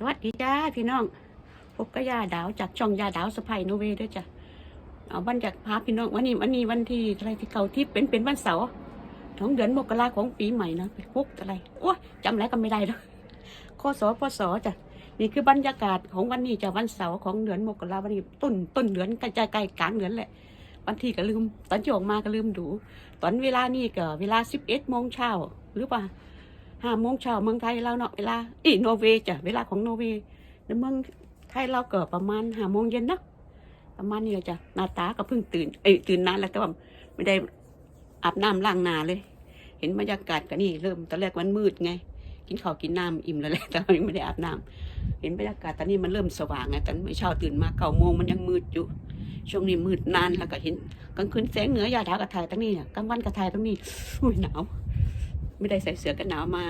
สวัสดีจ้าพี่น้อง พบกับยาดาวจากช่องยาดาวสะพายโนเวด้วยจ้ะเอาวันจากพาพี่น้องวันนี้วันนี้วันที่อะไรที่เก่าที่เป็นเป็นวันเสาร์ของเดือนมกราของปีใหม่นะพวกอะไรโอ้จำอะไรก็ไม่ได้แล้วคศพศจ้ะนี่คือบรรยากาศของวันนี้จ้ะวันเสาร์ของเดือนมกราวันนี้ต้นต้นเดือนใกล้ใกล้กลางเดือนแหละวันที่ก็ลืมตอนที่ออกมาก็ลืมดู ตอนเวลานี่ก็เวลาสิบเอ็ดโมงเช้าหรือเปล่า ห้าโมงเช้าเมืองไทยเราเนาะเวลาอีโนเวย์จ้ะเวลาของโนเวย์ในเมืองไทยเราเกิดประมาณห้าโมงเย็นนะประมาณนี้จ้ะนาตาก็เพิ่งตื่นเอ้ยตื่นนานแล้วแต่ว่าไม่ได้อาบน้ำล้างนาเลย เห็นบรรยากาศก็นี่เริ่มตอนแรกมันมืดไง กินข้าวกินน้ำอิ่มแล้วแหละแต่ว่ายังไม่ได้อาบน้ำเห็นบรรยากาศตอนนี้มันเริ่มสว่างไงตอนเช้าตื่นมาเก้าโมงมันยังมืดอยู่ช่วงนี้มืดนานแล้วก็เห็นกลางคืนแสงเหนือยาดาวกระถ่ายตรงนี้น่กลางวันกระถ่ายตรงนี้อุ้ยหนาว ไม่ได้ใส่เสื้อกันหนาวมา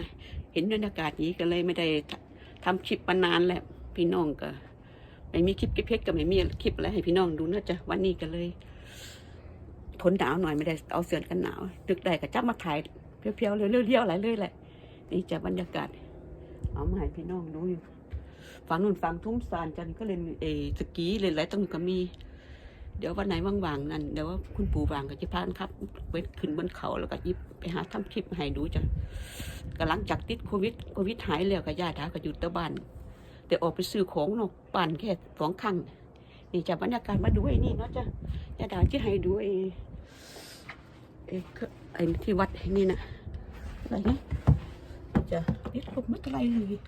เห็นบรรยากาศนี้ก็เลยไม่ได้ททำคลิปมานานแล้วพี่น้องก็ไม่มีคลิปเก็บเพชรก็ไม่มีคลิปอะไรให้พี่น้องดูนะจ๊ะวันนี้ก็เลยทนหนาวหน่อยไม่ได้เอาเสื้อกันหนาวดึกได้ก็จับมาถ่ายเพียวๆเลยเรียวๆอะไรเลยแหละนี่จะบรรยากาศ เอามาให้พี่น้องดูอยู่ฝั่งนู้นฝั่งทุ่งซานจันก็เล่นเออสกีเล่นอะไรต้องก็มี เดี๋ยววันไหนว่างๆนั่นเดี๋ยวว่าคุณปู่ว่างก็จะพานครับไปขึ้นบนเขาแล้วก็ยิบไปหาทำคลิปให้ดูจ้ะก็หลังจากติดโควิดโควิดหายแล้วก็ญาติหาก็อยู่ต่บ้านแต่ออกไปซื้อของนอกบ้านแค่สองครั้งนี่จะบรรยากาศมาดูไอ้นี่เนาะจ้ะญาติหาที่ให้ดูไอ้ไอ้ไอ้ที่วัดไอ้นี่นะอะไรนะจะติดลมไม่เป็นไรเลย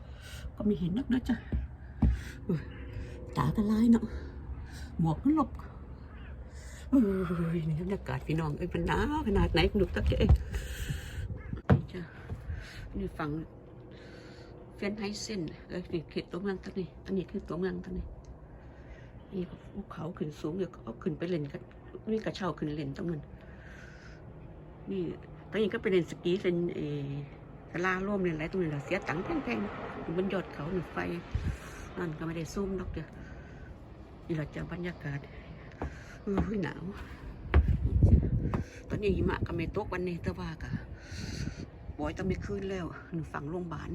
ก็ไม่เห็นนักนะจ๊ะอุ้ยตาก็ลายเนาะหมวกก็หลบ เอ้ยนี่บรรยากาศพี่น้องเอ้ยมันหนาวขนาดไหนคุณดูตักเอ้ยจ้ะนี่ฝั่งเฟียนไฮเซนเอ้ยนี่เขตตัวเมืองตั้งนี่อันนี้คือตัวเมืองตั้งนี่นี่ภูเขาขึ้นสูงเดี๋ยวเอาขึ้นไปเล่นกันนี่กระเช้าขึ้นเล่นตรงนั้นนี่ตอนนี้ก็ไปเล่นสกีเล่นเออสลาล่วมเล่นอะไรตรงนี้เราเสียตังค์แพงๆอยู่บนยอดเขาหนึ่งไฟนั่นก็ไม่ได้ซูมดอกเดียวนี่เราจะบรรยากาศ อุ้ยหนาวตอนนี้หิมะก็ไม่ตกวันนี้แต่ว่าก็บอยต้องไม่คืนแล้วหนูฝั่งโรงพยาบาล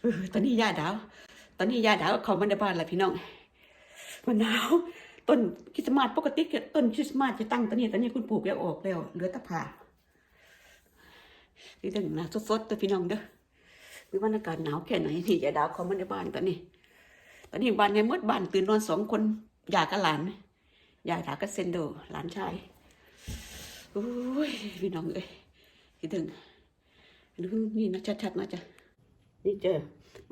เออตอนนี้ยาดาว ตอนนี้ยาดาวเขามาในบ้านล้วพี่น้องมันหนาวต้นคริสต์มาสปกติเกิดต้นคริสต์มาสจะตั้งตอนนี้ตอนนี้คุณปลูกแล้วออกแล้วเหลือตะผ่านี่เรื่องนะสดๆตัวพี่น้องเด้อมีบรรยากาศหนาวแค่ไหนนี่ยาดาวเขามาในบ้านตอนนี้ ตอนนี้บ้านในมดบ้านตื่นนอนสองคนยายกับหลาน ยายถากับเซนโดหลานชายโอ้ยพี่น้องเอ้ยคิดถึงดูนี่นะชัดๆนะจ๊ะนี่เจอ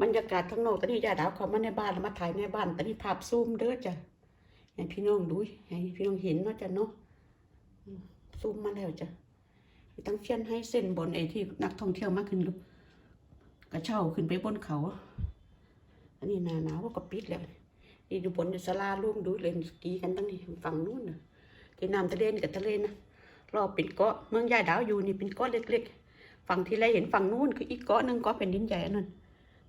บรรยากาศข้างนอกตอนนี้ยายดาวเขามาในบ้านแล้วมาถ่ายในบ้านตอนนี้ภาพซูมเด้อจ้ะให้พี่น้องดูให้พี่น้องเห็นเนาะจ้ะเนาะซูมมาแล้วจ้ะตั้งเชียนให้เส้นบนไอ้ที่นักท่องเที่ยวมากขึ้นกระเช้าขึ้นไปบนเขา อันนี้หนาหนาวก็ปิดแล้ว นี่ดูบนศาลาร่วมดูเล่นสกีกันตั้งนี้ฝั่งนู้นนะที่น้ำทะเลนี่กับทะเลนะรอบเป็นเกาะเมืองยายดาวอยู่นี่เป็นเกาะเล็ก ๆ ฝั่งที่ไรเห็นฝั่งนู้นคืออีกเกาะหนึ่งเกาะเป็นดินใหญ่นั่น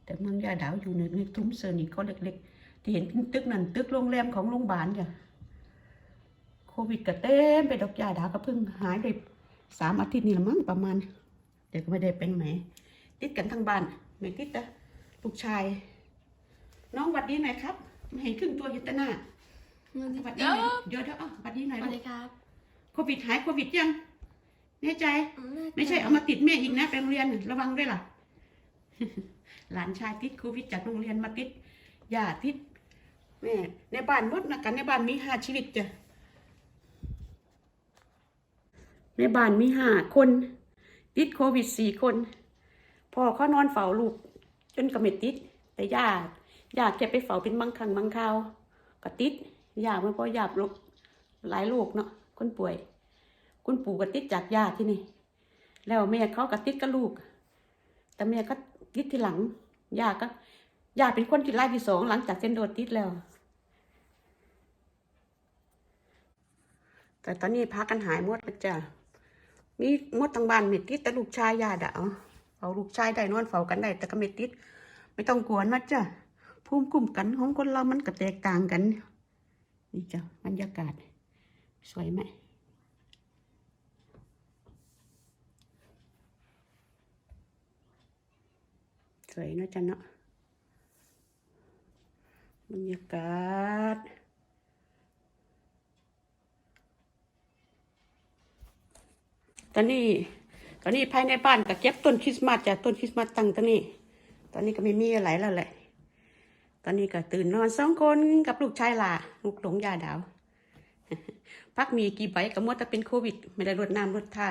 แต่เมืองยายดาวอยู่ในในทุ่มเซอร์นี่เกาะเล็ก ๆ ที่เห็นตึกนั่นตึกโรงแรมของโรงพยาบาลจ้ะโควิดก็เต็มไปดอกยาดาวก็เพิ่งหายไปสามอาทิตย์นี่ละมั้งประมาณแต่ก็ไม่ได้เป็นแหมติดกันทั้งบ้านไม่ติดแต่ลูกชาย น้องหวัดดีหน่อยครับ ไม่เห็นครึ่งตัวอยู่แต่หน้าสวัสดีหวัดคดีรัหน่อยบเดี๋ยวเดี๋ยวอะหวัดดีหน่อยสวัสลูดีกครับโควิดหายโควิดยังแน่ใจ ไม่ใช่เอามาติดแม่อีกนะไปโรงเรียนระวังด้วยล่ะ หลานชายติดโควิดจากโรงเรียนมาติดย่าติดแม่ในบ้านหมดนะกันในบ้านมีห้าชีวิตจ้ะในบ้านมีห้าคน ติดโควิดสี่คนพ่อเขานอนเฝ้าลูก จนก็ไม่ติด แต่ย่า ย่าแกไปเฝ้าเป็นบางครั้งบางคราวก็ติดย่าเมื่อพอยาบลกหลายลูกเนาะคนป่วย คุณปู่ก็ติดจากยาที่นี่ แล้วแม่เขาก็ติดกับลูก แต่แม่ก็ติดที่หลังยาก็ยาเป็นคนที่ไล่ที่สองหลังจากเซนโดดติดแล้ว แต่ตอนนี้พากันหายหมดแล้วจ้ะมีหมดทั้งบ้านไม่ติดแต่ลูกชายยาดาเอาลูกชายได้นอนเฝ้ากันได้ แต่ก็ไม่ติด ไม่ต้องกวนะจ้ะ ภูมิคุ้มกันของคนเรามันก็แตกต่างกัน นี่จ้ะบรรยากาศ สวยไหมสวยนะจันเนาะบรรยากาศตอนนี้ตอนนี้ภายในบ้านก็เก็บต้นคริสต์มาสจากต้นคริสต์มาสตั้งตอนนี้ ตอนนี้ก็ไม่มีอะไรแล้วแหละ ตอนนี้ก็ตื่นนอนสองคนกับลูกชายล่ะ ลูกหลงยาดาว พักมีกี่ใบก็หมดแต่เป็นโควิด ไม่ได้รดน้ำรดท่า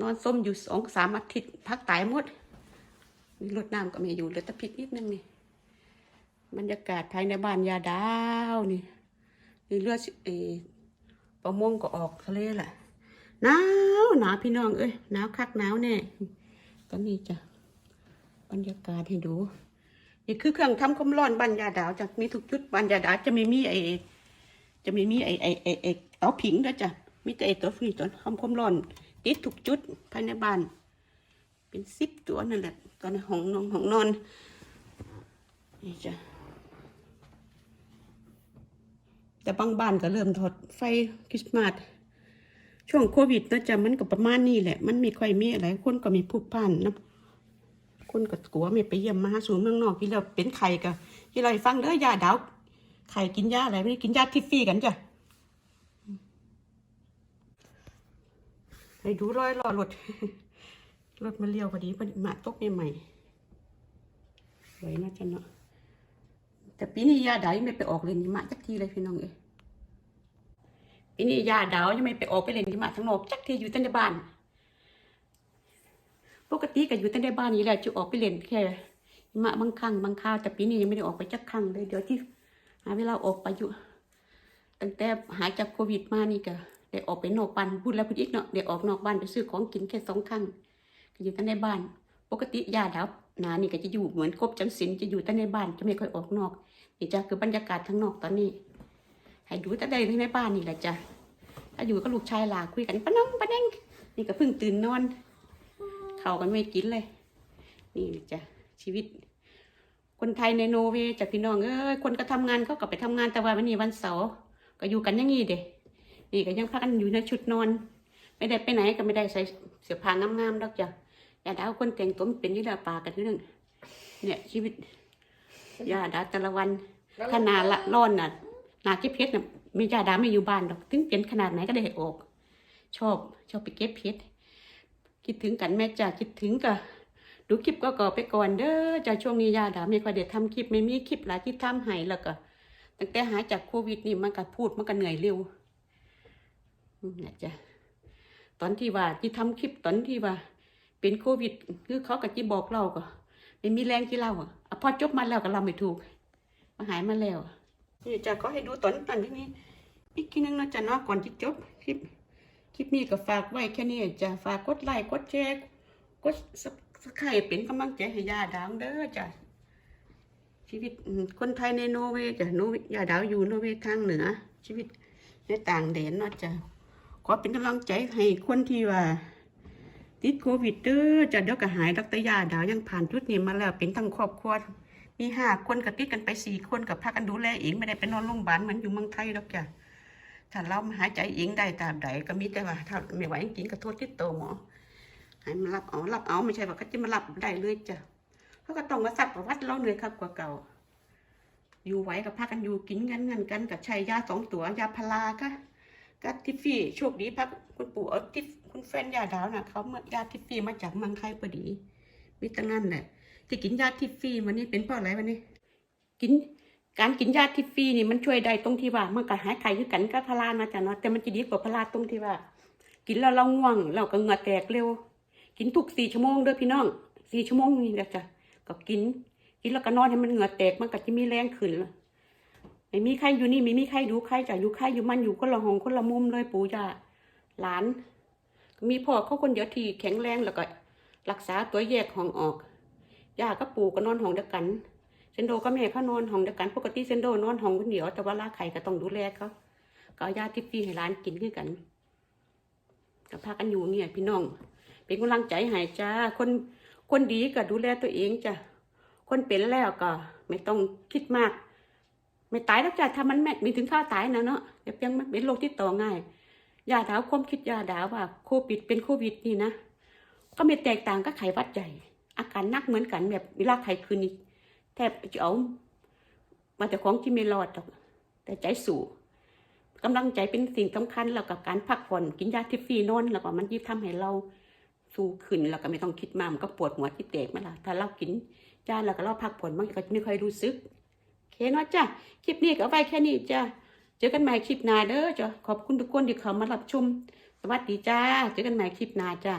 นอนส้มอยู่สองสามอาทิตย์พักตายหมดมีรดน้ำก็ไม่อยู่เหลือแต่พริกนิดนึงนี่บรรยากาศภายในบ้านยาดาวนี่นี่เลือดเอประมงก็ออกทะเลแหละหนาวหนาวพี่น้องเอ้ยหนาวคักหนาวแน่ตอนนี้จะบรรยากาศให้ดู นี่คือเครื่องทำความร้อนบ้านยาดาวจากมีทุกจุดบ้านยาดาวจะไม่มีไอจะไม่มีไอไอไอไอเตาผิงด้วยจ้ะมีแต่ไอตัวฟรีตัวทำความร้อนติดทุกจุดภายในบ้าน เป็นสิบตัวนั่นแหละตอนห้องนอนห้องนอนนี่จ้ะแต่บางบ้านก็เริ่มถอดไฟคริสต์มาสช่วงโควิดนะจ๊ะมันก็ประมาณนี้แหละ มันไม่ค่อยมีอะไรคนก็มีผู้พ่านนะ คนก็กลัวไม่ไปเยี่ยมมาหาสู่เมืองนอกที่เราเป็นไข่ก็ที่เราฟังเด้อยาดาวไข่กินยาอะไรไม่ได้กินยาทิฟฟี่กันจ้ะให้ดูรอยรอรถรถมันเลี้ยวพอดีพอดีมาตกใหม่ๆสวยนะจ๊ะเนาะแต่ปีนี้ยาดาวยังไม่ไปออกเล่นหิมะจักทีเลยพี่น้องเอ้ปีนี้ยาดาวยังไม่ไปออกไปเล่นหิมะทั้งนอกจักทีอยู่แต่ในบ้าน กติก็อยู่แต่ในบ้านนี่แหละจะออกไปเล่นแค่หมะบางครั้งบางคราวแต่ปีนี้ยังไม่ได้ออกไปจักครั้งเลยเดี๋ยวที่หาเวลาออกไปอยู่ตั้งแต่หายจากโควิดมานี่ก็ได้ออกไปนอกบ้านพูดแล้วพูดอีกเนาะได้ออกนอกบ้านไปซื้อของกินแค่สองครั้งก็อยู่แต่ในบ้าน ปกติยาดาวหนานี่ก็จะอยู่เหมือนครบจำศีลจะอยู่แต่ในบ้านจะไม่ค่อยออกนอกนี่จ้ะคือบรรยากาศทั้างนอกตอนนี้ ให้ดูแต่ได้ในบ้านนี่แหละจ้ะถ้าอยู่กับลูกชายหลาคุยกันปะน้องปะเน่งนี่ก็เพิ่งตื่นนอน เขากันไม่กินเลย นี่จ้ะชีวิต คนไทยในโนเวจ้ะพี่น้องเอ้ยคนก็ทำงานเขาก็ไปทำงานแต่ว่าวันนี้วันเสาร์ก็อยู่กันอย่างนี้เด้นี่ก็ยังพักกันอยู่ในชุดนอน ไม่ได้ไปไหนก็ไม่ได้ใส่เสื้อผ้างามๆดอกจ้ะอย่าดาวคนแต่งตัวมันเป็นยี่ละปากันทีนึงเนี่ยชีวิตยาดาแต่ละวันขนาดละร้อนน่ะนาเก็บเพชรน่ะไม่ยาดาไม่อยู่บ้านหรอก ถึงเป็นขนาดไหนก็ได้ออก ชอบ ชอบไปเก็บเพชร คิดถึงกันแม่จ้าคิดถึงก็ดูคลิปก็ก่อไปก่อนเด้อจ้าช่วงนี้ยาดาไม่ค่อยได้ทำคลิปไม่มีคลิปหลายที่ทำให้แล้วก็ตั้งแต่หายจากโควิดนี่มันก็พูดมันก็เหนื่อยเร็วนั่นแหละจ้ะตอนที่ว่าที่ทำคลิปตอนที่ว่า เป็นโควิดคือเขาก็จีบอกเราก็ไม่มีแรงที่เล่าอะพอจบมาแล้วก็เราไม่ถูกมาหายมาแล้วนี่จะก็ให้ดูตอนตอนที่นี้อีกทีนึงนะจ๊ะเนาะก่อนที่จบคลิป คลิปนี้ก็ฝากไว้แค่นี้จะฝากกดไลค์กดแชร์กดสไครเป็นกำลังใจให้ยาดาวเด้อจ้ะชีวิตคนไทยในโนเวจ้ะโนเวยาดาวอยู่โนเวทางเหนือ ชีวิตในต่างแดนเนาะจ้ะขอเป็นกำลังใจให้คนที่ว่าติดโควิดเด้อจะเดี๋ยวก็หายดรยาดาวยังผ่านจุดนี้มาแล้วเป็นทั้งครอบครัวมีห้าคนก็ติดกันไปสี่คนกับพากันดูแลเองไม่ได้ไปนอนโรงพยาบาลเหมือนอยู่เมืองไทยหรอกจ้ะ ถ้าเราหายใจเองได้ตามใดก็มีแต่ว่าถ้าไม่ไหวจริงก็โทษที่โตหมอให้มารับเอารับเอาไม่ใช่ว่าเขาจะมารับได้เลยจ้ะเขาก็ต้องมาซักประวัติเราเหนื่อยครับกว่าเก่า อยู่ไหวกับพากันอยู่กินกันเงินกันกับใช้ยาสองตัวยาพาราค่ะก็ทิฟฟี่โชคดีพักคุณปู่เอาทิฟคุณแฟนยาดาวน่ะเขาเมื่อยาทิฟฟี่มาจากเมืองไทยพอดีมีตั้งนั้นแหละที่กินยาทิฟฟี่วันนี้เป็นเพราะอะไรวันนี้ กิน การกินยาทิฟฟี่นี่มันช่วยได้ตรงที่ว่ามันก็หายไข้คือกันก็พารานะจ๊ะเนาะแต่มันจะดีกว่าพาราตรงที่ว่า กินแล้วเราง่วงเราก็เหงื่อแตกเร็ว กินทุกสี่ชั่วโมงเด้อพี่น้องสี่ชั่วโมงนี่แหละจ้ะก็กิน กินแล้วก็นอนให้มันเหงื่อแตกมันก็จะมีแรงขึ้นละไม่มีใครอยู่นี่ไม่มีใครดูใครจ้ะอยู่ใครอยู่มันอยู่คนละห้องคนละมุมเลยปู่ย่าหลานมีพ่อเขาคนเดียวที่แข็งแรงแล้วก็ รักษาตัวแยกห้องออกย่ากับปู่ก็นอนห้องเดียวกัน เซนโดก็แม่เขานอนห้องเดียวกันปกติเซนโดนอนห้องคนเดียวแต่ว่าลาไข่ก็ต้องดูแลเขาก็เอายาทิฟฟี่ให้ร้านกินคือกันก็พากันอยู่เนี่ยพี่น้อง เป็นกำลังใจให้จ้าคนคนดีก็ดูแลตัวเองจ้ะคนเป็นแล้วก็ ไม่ต้องคิดมาก ไม่ตายแล้วจ้ะถ้ามันแม่มีถึงข้าวตายนะเนาะเดี๋ยวยังเป็นโรคที่ต่อง่ายยาดาวความคิดยาดาวว่าโควิดเป็นโควิดนี่นะก็ไม่แตกต่างกับไข้วัดใหญ่อาการนักเหมือนกันแบบเวลาไข้คืนนี้ แทบจะเอามาแต่ของที่ไม่รอดหรอกแต่ใจสู้กำลังใจเป็นสิ่งสำคัญแล้วกับการพักผ่อนกินยาทิฟฟี่นอนแล้วก็มันยิ่งทำให้เราสู้ขึ้นแล้วก็ไม่ต้องคิดมากมันก็ปวดหัวที่เตกมาละถ้าเรากินยาแล้วก็เราพักผ่อนมันก็ไม่ค่อยรู้สึกโอเคเนาะจ้ะคลิปนี้ก็ไว้แค่นี้จ้ะเจอกันใหม่คลิปหน้าเด้อจ้ะขอบคุณทุกคนที่เข้ามารับชม สวัสดีจ้า เจอกันใหม่คลิปหน้าจ้า